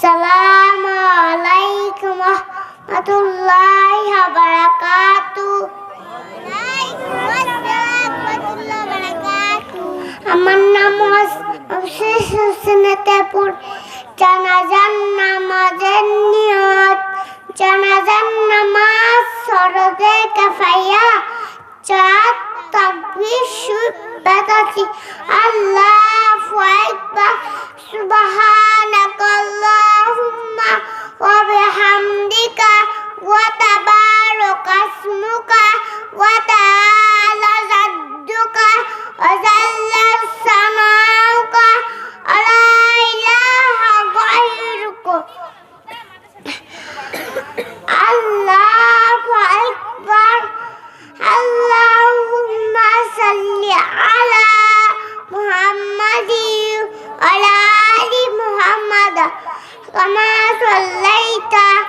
আসসালামু আলাইকুম রহমতুল্লাহি ওয়া বারাকাতুহু আমার নাম শেষ হোসেনতেপুর জানাজান নামাজের নিয়ত জানাজান নামাজ সরদে কাফাইয়া চাঁদ তাকবীর সুবাদাতি আল্লাহু আকবার 我妈妈说累的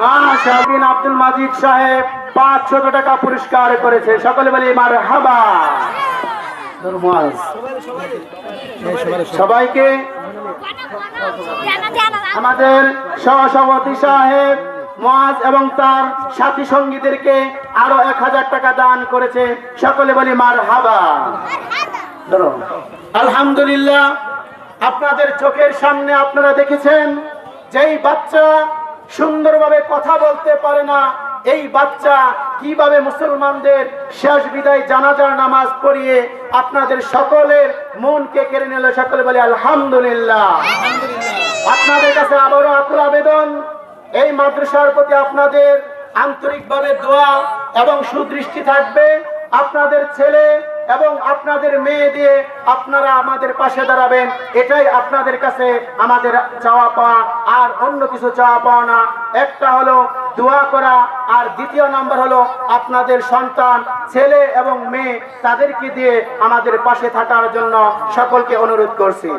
মা শাহবিন আব্দুল মাজিদ সাহেব পাঁচশত টাকা পুরস্কার করেছে। সকলে বলি মার হাবা সবাইকে আমাদের সহসভাপতি সাহেব, মহাজ এবং তার সাথী সঙ্গীদেরকে আরও এক হাজার টাকা দান করেছে। সকলে বলি মার হাবা। আলহামদুলিল্লাহ, আপনাদের চোখের সামনে আপনারা দেখেছেন, যেই বাচ্চা সুন্দরভাবে কথা বলতে পারে না। এই বাচ্চা কীভাবে মুসলমানদের শেষ বিদায় জানাজার নামাজ পড়িয়ে আপনাদের সকলের মনকে কেড়ে নিল সকলে বলে আলহামদুলিল্লাহ। আপনাদের কাছে আবারও আকুল আবেদন এই মাদ্রাসার প্রতি আপনাদের আন্তরিকভাবে দোয়া এবং সুদৃষ্টি থাকবে। আপনাদের ছেলে এবং আপনাদের মেয়ে দিয়ে আপনারা আমাদের পাশে দাঁড়াবেন। এটাই আপনাদের কাছে আমাদের চাওয়া পাওয়া, আর অন্য কিছু চাওয়া পাওয়া না। একটা হলো দোয়া করা, আর দ্বিতীয় নাম্বার হলো আপনাদের সন্তান, ছেলে এবং মেয়ে, তাদেরকে দিয়ে আমাদের পাশে থাকার জন্য সকলকে অনুরোধ করছি।